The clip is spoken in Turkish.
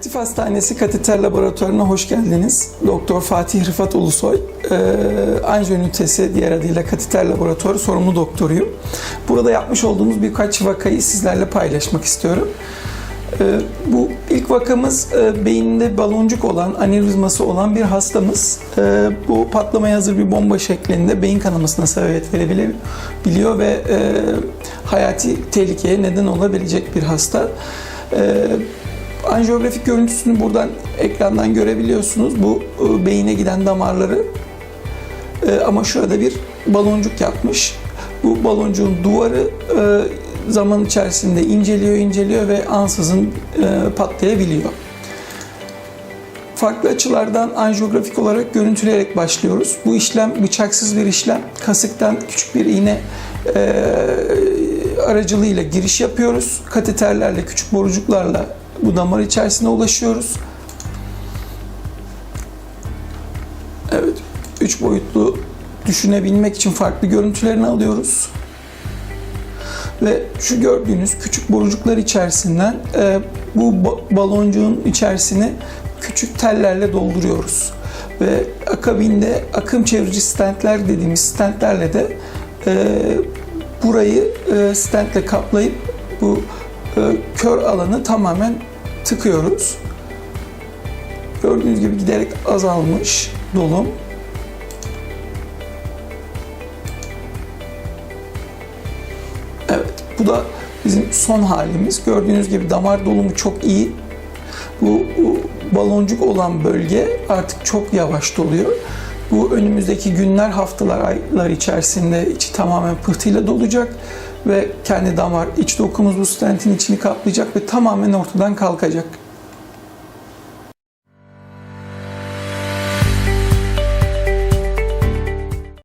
Aktif Hastanesi Kateter Laboratuvarı'na hoş geldiniz. Doktor Fatih Rıfat Ulusoy, e, anjiyo ünitesi diğer adıyla Kateter Laboratuvarı sorumlu doktoruyum. Burada yapmış olduğumuz birkaç vakayı sizlerle paylaşmak istiyorum. E, bu ilk vakamız e, beyinde baloncuk olan, anevrizması olan bir hastamız. E, bu patlamaya hazır bir bomba şeklinde beyin kanamasına sebebiyet verebiliyor ve e, hayati tehlikeye neden olabilecek bir hasta. E, Anjiyografik görüntüsünü buradan ekrandan görebiliyorsunuz. Bu e, beyine giden damarları. E, ama şurada bir baloncuk yapmış. Bu baloncuğun duvarı e, zaman içerisinde inceliyor, inceliyor ve ansızın patlayabiliyor. Farklı açılardan anjiyografik olarak görüntüleyerek başlıyoruz. Bu işlem bıçaksız bir işlem. Kasıktan küçük bir iğne e, aracılığıyla giriş yapıyoruz. Kateterlerle, küçük borucuklarla bu damar içerisine ulaşıyoruz. Evet, üç boyutlu düşünebilmek için farklı görüntülerini alıyoruz. Ve şu gördüğünüz küçük borucuklar içerisinden e, bu ba- baloncuğun içerisini küçük tellerle dolduruyoruz. Ve akabinde akım çevirici stentler dediğimiz stentlerle de e, burayı e, stentle kaplayıp bu e, kör alanı tamamen tıkıyoruz. Gördüğünüz gibi giderek azalmış dolum. Evet, bu da bizim son halimiz. Gördüğünüz gibi damar dolumu çok iyi. Bu, bu baloncuk olan bölge artık çok yavaş doluyor. Bu önümüzdeki günler, haftalar, aylar içerisinde içi tamamen pıhtıyla dolacak ve kendi damar iç dokumuz bu stentin içini kaplayacak ve tamamen ortadan kalkacak.